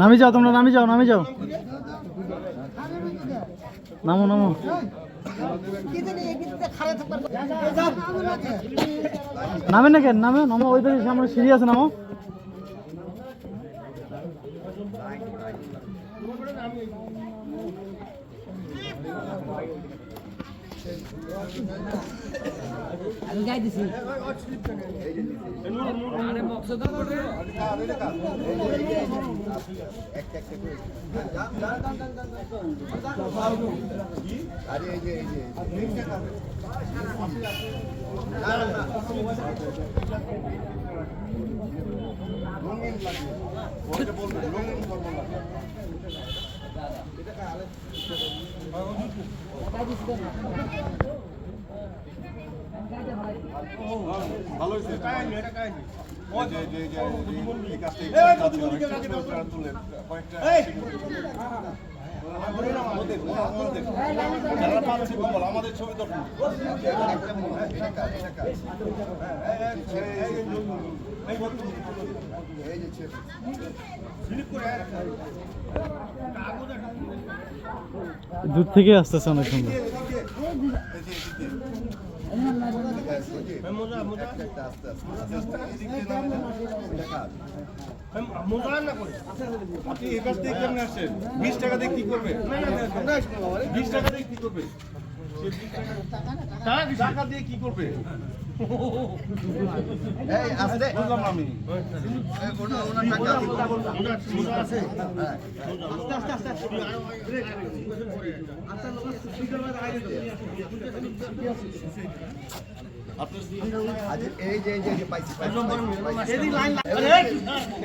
নামি যাও তোমরা, নামি যাও নামি যাও। নামো নামো। নামে না কেন? নামে, নামো, ওই দিকে সামনে সিরিয়াস নামো। আমি গাই দিছি। ভালো হয়েছে ওই যে যে যে এই কাজটা এই কাজটা তুলে কয়েকটা ওদের, ওদের। দূর থেকে আসতেছে অনেক সুন্দর। আপনি এই কাজ থেকে কেমনে আসছেন বিশ টাকা দিয়ে কি করবে বিশ টাকা দিয়ে কি করবে টাকা দিয়ে কি করবে? আমি। এই যে এই যে এই যে পাইছি পাইছি, পাইছি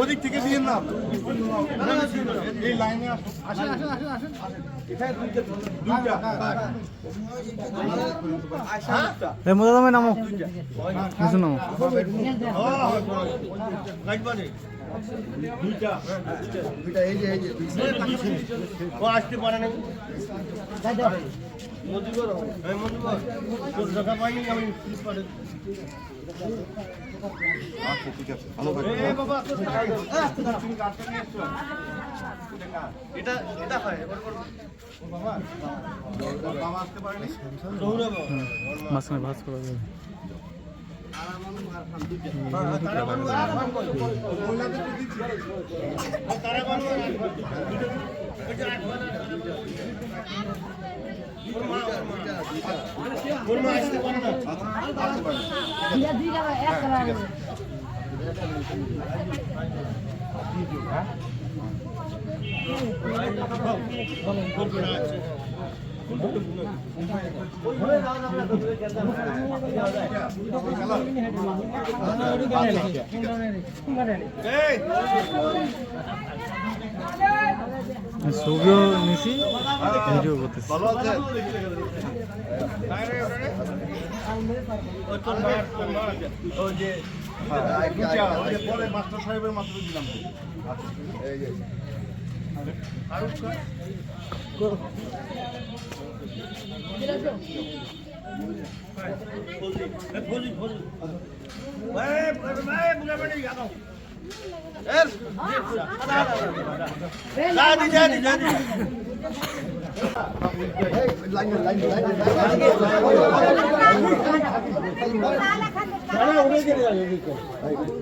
ওদিক থেকে দিয়ে না। এই লাইনে আসেন। আসেন আসেন আসেন এখানে দুইটা দুইটা। এই মোজা দামে নামো নিচে নামো। দুইটা। এই যে এই যে। ও আসতে পারে না। এটা এটা হয় বাবা আসতে পারেনি মাঝখানে ভাজ করে দেবে দিয়া এক টাকা ছবিও নিছি ভিডিও করতেছি ভালো আছে পরে মাস্টার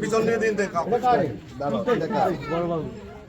পিছন দিয়ে দিন দেখা দেখা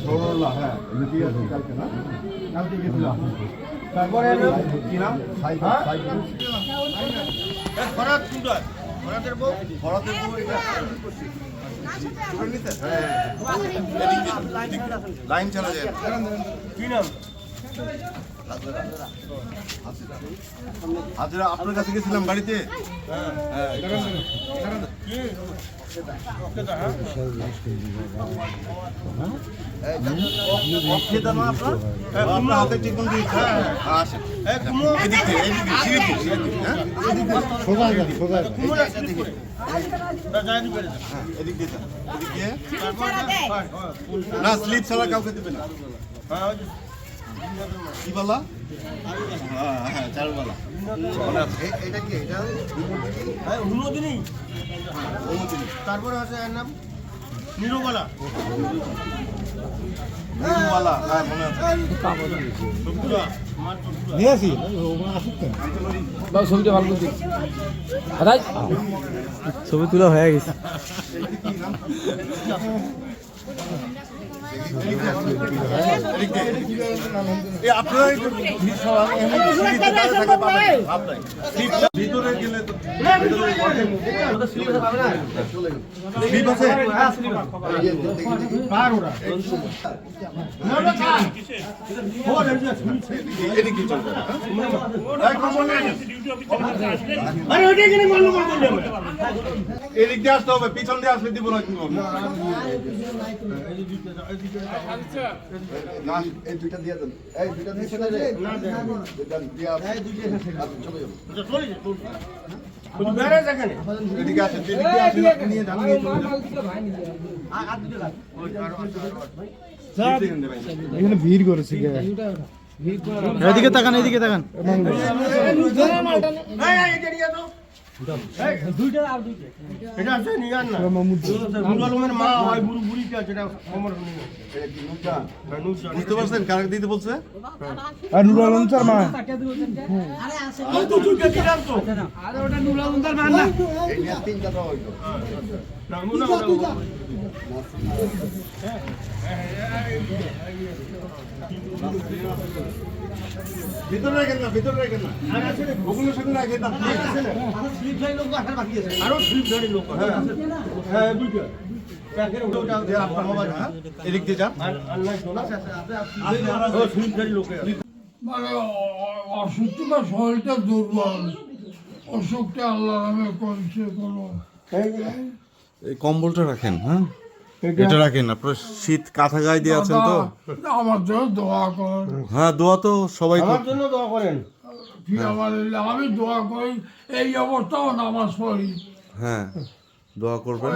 সরলা হ্যাঁ তারপরে কি নাম? ভরাত সুন্দর ভরাতের বউ ভরাতের বউ এটা। লাইন চালা যায় কি নাম হাজিরা আপনার কাছে গেছিলাম বাড়িতে হ্যাঁ না হ্যাঁ হ্যাঁ। হ্যাঁ, স্লিপ ছাড়া কাউকে দেবে না কি বলা? হ্যাঁ চারুবালা এটা কি এটা অনুমোদিনী। তারপরে আছে এর নাম? নিরুবালা। নিরুবালা হ্যাঁ মনে আছে। নিয়ে আসি? বাবু ছবিটা ভালো করে আদাই ছবি তোলা হয়ে গেছে। ভিতরে গেলে তো ভিতরে এদিকে হ্যাঁ? দিয়ে আসতে হবে পিছন দিয়ে আসলে দিব না এই দুইটা দিয়ে দেন। এই দুইটা দিয়ে চলে দিয়া এই দুইটা চলে দিয়ে নিয়ে চলে যান এখানে ভিড় করেছি এদিকে তাকান এদিকে তাকান বুঝতে পারছেন কারা দিতে বলছে? আর নুরুল আলম স্যার মা। এই নিয়ে তিনটা দাও হইতো ভিতরে রাখেন না ভিতরে রাখেন না। ওগুলোর সাথে রাখেন না। আরও স্লিপ ধরে লোক হ্যাঁ। দুইটা। আপনার মোবাইল হ্যাঁ? এদিক দিয়ে যান। মানে অসুস্থতা শরীরটা দুর্বল। অসুখটা আল্লাহ নামে করছে কোনো এই কম্বলটা রাখেন হ্যাঁ? এটা রাখেন আপনার শীত কাঁথা গায়ে দিয়ে আছেন তো? আমার জন্য দোয়া করেন। হ্যাঁ দোয়া তো সবাই কি আমার আমি দোয়া করি এই অবস্থাও নামাজ পড়ি। হ্যাঁ দোয়া করবেন।